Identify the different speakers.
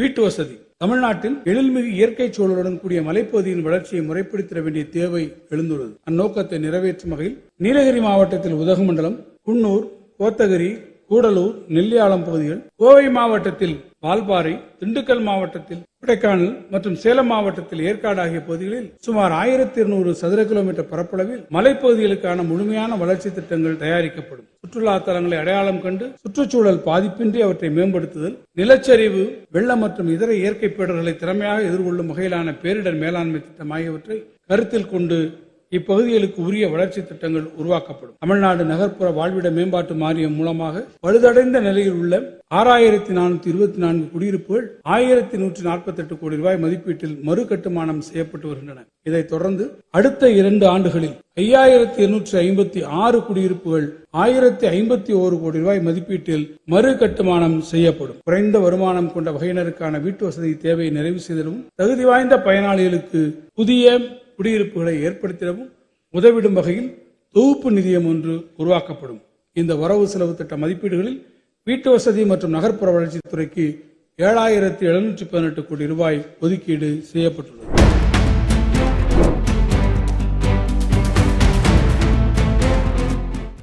Speaker 1: வீட்டு வசதி. தமிழ்நாட்டில் எழில்மிகு இயற்கை சூழலுடன் கூடிய மலைப்பகுதியின் வளர்ச்சியை முறைப்படுத்திட வேண்டிய தேவை எழுந்துள்ளது. அந்நோக்கத்தை நிறைவேற்றும் வகையில் நீலகிரி மாவட்டத்தில் உதகமண்டலம் குன்னூர் கோத்தகிரி கூடலூர் நெல்லியாளம் பகுதிகள் கோவை மாவட்டத்தில் வால்பாறை திண்டுக்கல் மாவட்டத்தில் கொடைக்கானல் மற்றும் சேலம் மாவட்டத்தில் ஏற்காடு ஆகிய பகுதிகளில் சுமார் ஆயிரத்தி இருநூறு சதுர கிலோமீட்டர் பரப்பளவில் மலைப்பகுதிகளுக்கான முழுமையான வளர்ச்சி திட்டங்கள் தயாரிக்கப்படும். சுற்றுலா தலங்களை அடையாளம் கண்டு சுற்றுச்சூழல் பாதிப்பின்றி அவற்றை மேம்படுத்துதல் நிலச்சரிவு வெள்ளம் மற்றும் இதர இயற்கை பேடர்களை திறமையாக எதிர்கொள்ளும் வகையிலான பேரிடர் மேலாண்மை திட்டம் ஆகியவற்றை கருத்தில் கொண்டு இப்பகுதிகளுக்கு உரிய வளர்ச்சி திட்டங்கள் உருவாக்கப்படும். தமிழ்நாடு நகர்ப்புற வாழ்விட மேம்பாட்டு மானியம் மூலமாக பழுதடைந்த நிலையில் உள்ள ஆறாயிரத்தி நானூத்தி இருபத்தி நான்கு குடியிருப்புகள் ஆயிரத்தி நூற்றி நாற்பத்தி எட்டு கோடி ரூபாய் மதிப்பீட்டில் மறு கட்டுமானம் செய்யப்பட்டு வருகின்றன. இதைத் தொடர்ந்து அடுத்த இரண்டு ஆண்டுகளில் ஐயாயிரத்தி இருநூற்றி ஐம்பத்தி ஆறு குடியிருப்புகள் ஆயிரத்தி ஐம்பத்தி ஓரு கோடி ரூபாய் மதிப்பீட்டில் மறு கட்டுமானம் செய்யப்படும். குறைந்த வருமானம் கொண்ட வகையினருக்கான வீட்டு வசதி தேவையை நிறைவு செய்தலும் தகுதி வாய்ந்த பயனாளிகளுக்கு புதிய குடியிருப்புகளை ஏற்படுத்திடவும் உதவிடும் வகையில் தொகுப்பு நிதியம் ஒன்று உருவாக்கப்படும். இந்த வரவு செலவு திட்ட மதிப்பீடுகளில் வீட்டு வசதி மற்றும் நகர்ப்புற வளர்ச்சித்துறைக்கு ஏழாயிரத்தி எழுநூற்றி பதினெட்டு கோடி ரூபாய் ஒதுக்கீடு செய்யப்பட்டுள்ளது.